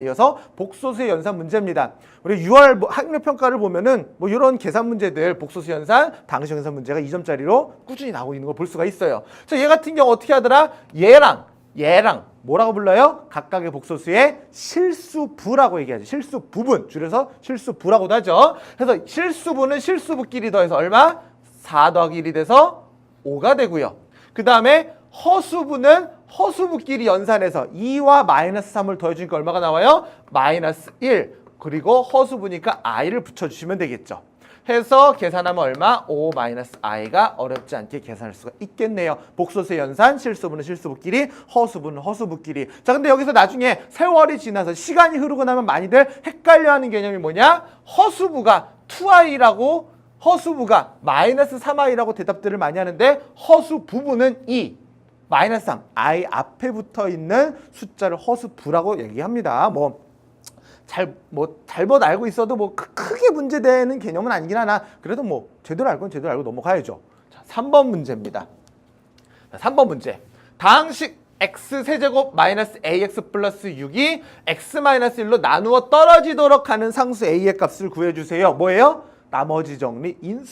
이어서 복소수의 연산 문제입니다. 우리 6월 뭐 학력 평가를 보면은 뭐 이런 계산 문제들 복소수 연산, 당시 연산 문제가 2점짜리로 꾸준히 나오고 있는 걸 볼 수가 있어요. 자, 얘 같은 경우 어떻게 하더라? 얘랑 얘랑 뭐라고 불러요? 각각의 복소수의 실수부라고 얘기하죠. 실수 부분 줄여서 실수부라고도 하죠. 그래서 실수부는 실수부끼리 더해서 얼마? 4 더하기 1이 돼서 5가 되고요. 그 다음에 허수부는 허수부끼리 연산해서 2와 마이너스 3을 더해주니까 얼마가 나와요? 마이너스 1. 그리고 허수부니까 i를 붙여주시면 되겠죠. 해서 계산하면 얼마? 5 마이너스 i가 어렵지 않게 계산할 수가 있겠네요. 복소수의 연산, 실수부는 실수부끼리, 허수부는 허수부끼리. 자, 근데 여기서 나중에 세월이 지나서 시간이 흐르고 나면 많이들 헷갈려하는 개념이 뭐냐? 허수부가 2i라고 허수부가 마이너스 3i라고 대답들을 많이 하는데 허수 부부는 2 마이너스 3 i 앞에 붙어 있는 숫자를 허수부라고 얘기합니다. 뭐 잘 뭐 잘못 알고 있어도 뭐 크- 크게 문제되는 개념은 아니긴 하나 그래도 뭐 제대로 알건 제대로 알고 넘어가야죠. 자, 3번 문제입니다. 자, 3번 문제. 다항식 x 세제곱 마이너스 ax 플러스 6이 x 마이너스 1로 나누어 떨어지도록 하는 상수 a의 값을 구해주세요. 뭐예요? 나머지 정리 인수